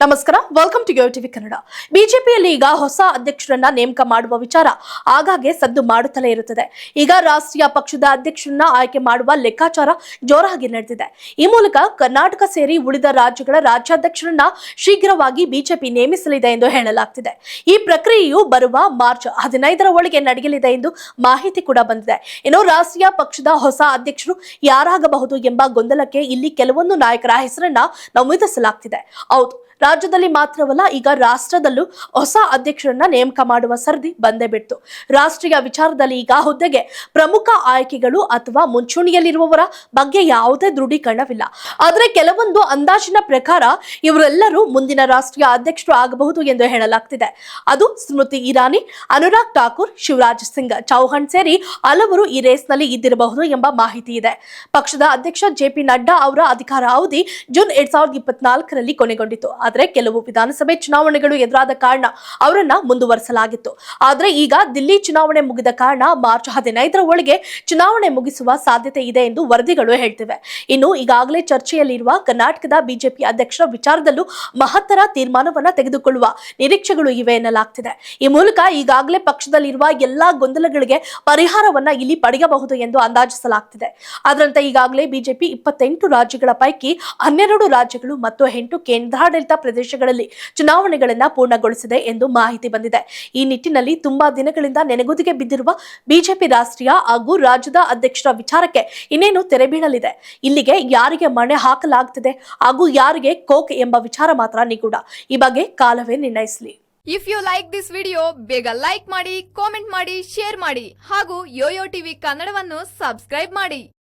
ನಮಸ್ಕಾರ welcome to TV Kannada ಬಿಜೆಪಿಯಲ್ಲಿ ಈಗ ಹೊಸ ಅಧ್ಯಕ್ಷರನ್ನ ನೇಮಕ ಮಾಡುವ ವಿಚಾರ ಆಗಾಗ್ಗೆ ಸದ್ದು ಮಾಡುತ್ತಲೇ ಇರುತ್ತದೆ. ಈಗ ರಾಷ್ಟ್ರೀಯ ಪಕ್ಷದ ಅಧ್ಯಕ್ಷರನ್ನ ಆಯ್ಕೆ ಮಾಡುವ ಲೆಕ್ಕಾಚಾರ ಜೋರಾಗಿ ನಡೆದಿದೆ. ಈ ಮೂಲಕ ಕರ್ನಾಟಕ ಸೇರಿ ಉಳಿದ ರಾಜ್ಯಗಳ ರಾಜ್ಯಾಧ್ಯಕ್ಷರನ್ನ ಶೀಘ್ರವಾಗಿ ಬಿಜೆಪಿ ನೇಮಿಸಲಿದೆ ಎಂದು ಹೇಳಲಾಗ್ತಿದೆ. ಈ ಪ್ರಕ್ರಿಯೆಯು ಬರುವ ಮಾರ್ಚ್ ಹದಿನೈದರ ಒಳಗೆ ನಡೆಯಲಿದೆ ಎಂದು ಮಾಹಿತಿ ಕೂಡ ಬಂದಿದೆ. ಇನ್ನು ರಾಷ್ಟ್ರೀಯ ಪಕ್ಷದ ಹೊಸ ಅಧ್ಯಕ್ಷರು ಯಾರಾಗಬಹುದು ಎಂಬ ಗೊಂದಲಕ್ಕೆ ಇಲ್ಲಿ ಕೆಲವೊಂದು ನಾಯಕರ ಹೆಸರನ್ನ ನಮೂದಿಸಲಾಗ್ತಿದೆ. ಹೌದು ರಾಜ್ಯದಲ್ಲಿ ಮಾತ್ರವಲ್ಲ, ಈಗ ರಾಷ್ಟ್ರದಲ್ಲೂ ಹೊಸ ಅಧ್ಯಕ್ಷರನ್ನ ನೇಮಕ ಮಾಡುವ ಸರದಿ ಬಂದೇ ಬಿಡ್ತು. ರಾಷ್ಟ್ರೀಯ ವಿಚಾರದಲ್ಲಿ ಈಗ ಹುದ್ದೆಗೆ ಪ್ರಮುಖ ಆಯ್ಕೆಗಳು ಅಥವಾ ಮುಂಚೂಣಿಯಲ್ಲಿರುವವರ ಬಗ್ಗೆ ಯಾವುದೇ ದೃಢೀಕರಣವಿಲ್ಲ. ಆದರೆ ಕೆಲವೊಂದು ಅಂದಾಜಿನ ಪ್ರಕಾರ ಇವರೆಲ್ಲರೂ ಮುಂದಿನ ರಾಷ್ಟ್ರೀಯ ಅಧ್ಯಕ್ಷರು ಆಗಬಹುದು ಎಂದು ಹೇಳಲಾಗ್ತಿದೆ. ಅದು ಸ್ಮೃತಿ ಇರಾನಿ, ಅನುರಾಗ್ ಠಾಕೂರ್, ಶಿವರಾಜ್ ಸಿಂಗ್ ಚೌಹಾಣ್ ಸೇರಿ ಹಲವರು ಈ ರೇಸ್ನಲ್ಲಿ ಇದ್ದಿರಬಹುದು ಎಂಬ ಮಾಹಿತಿ ಇದೆ. ಪಕ್ಷದ ಅಧ್ಯಕ್ಷ ಜೆಪಿ ನಡ್ಡಾ ಅವರ ಅಧಿಕಾರ ಅವಧಿ ಜೂನ್ ಎರಡ್ ಸಾವಿರದ ಇಪ್ಪತ್ನಾಲ್ಕರಲ್ಲಿ ಕೊನೆಗೊಂಡಿತು ಆದರೆ ಕೆಲವು ವಿಧಾನಸಭೆ ಚುನಾವಣೆಗಳು ಎದುರಾದ ಕಾರಣ ಅವರನ್ನ ಮುಂದುವರಿಸಲಾಗಿತ್ತು. ಆದರೆ ಈಗ ದಿಲ್ಲಿ ಚುನಾವಣೆ ಮುಗಿದ ಕಾರಣ ಮಾರ್ಚ್ ಹದಿನೈದರ ಒಳಗೆ ಚುನಾವಣೆ ಮುಗಿಸುವ ಸಾಧ್ಯತೆ ಇದೆ ಎಂದು ವರದಿಗಳು ಹೇಳ್ತಿವೆ. ಇನ್ನು ಈಗಾಗಲೇ ಚರ್ಚೆಯಲ್ಲಿರುವ ಕರ್ನಾಟಕದ ಬಿಜೆಪಿ ಅಧ್ಯಕ್ಷರ ವಿಚಾರದಲ್ಲೂ ಮಹತ್ತರ ತೀರ್ಮಾನವನ್ನ ತೆಗೆದುಕೊಳ್ಳುವ ನಿರೀಕ್ಷೆಗಳು ಇವೆ ಎನ್ನಲಾಗ್ತಿದೆ. ಈ ಮೂಲಕ ಈಗಾಗಲೇ ಪಕ್ಷದಲ್ಲಿರುವ ಎಲ್ಲಾ ಗೊಂದಲಗಳಿಗೆ ಪರಿಹಾರವನ್ನ ಇಲ್ಲಿ ಪಡೆಯಬಹುದು ಎಂದು ಅಂದಾಜಿಸಲಾಗ್ತಿದೆ. ಅದರಂತೆ ಈಗಾಗಲೇ ಬಿಜೆಪಿ ಇಪ್ಪತ್ತೆಂಟು ರಾಜ್ಯಗಳ ಪೈಕಿ ಹನ್ನೆರಡು ರಾಜ್ಯಗಳು ಮತ್ತು ಎಂಟು ಕೇಂದ್ರಾಡಳಿತ ಪ್ರದೇಶಗಳಲ್ಲಿ ಚುನಾವಣೆಗಳನ್ನ ಪೂರ್ಣಗೊಳಿಸಿದೆ ಎಂದು ಮಾಹಿತಿ ಬಂದಿದೆ. ಈ ನಿಟ್ಟಿನಲ್ಲಿ ತುಂಬಾ ದಿನಗಳಿಂದ ನೆನೆಗುದಿಗೆ ಬಿದ್ದಿರುವ ಬಿಜೆಪಿ ರಾಷ್ಟ್ರೀಯ ಹಾಗೂ ರಾಜ್ಯದ ಅಧ್ಯಕ್ಷರ ವಿಚಾರಕ್ಕೆ ಇನ್ನೇನು ತೆರೆ ಬೀಳಲಿದೆ. ಇಲ್ಲಿಗೆ ಯಾರಿಗೆ ಮಣೆ ಹಾಕಲಾಗ್ತಿದೆ ಹಾಗೂ ಯಾರಿಗೆ ಕೋಕ್ ಎಂಬ ವಿಚಾರ ಮಾತ್ರ ನಿಗೂಢ. ಈ ಬಗ್ಗೆ ಕಾಲವೇ ನಿರ್ಣಯಿಸಲಿ. If you like this video ಬೇಗ ಲೈಕ್ ಮಾಡಿ ಕಾಮೆಂಟ್ ಮಾಡಿ ಶೇರ್ ಮಾಡಿ ಹಾಗೂ ಯೋಯೋ ಟಿವಿ ಕನ್ನಡವನ್ನು ಸಬ್ಸ್ಕ್ರೈಬ್ ಮಾಡಿ.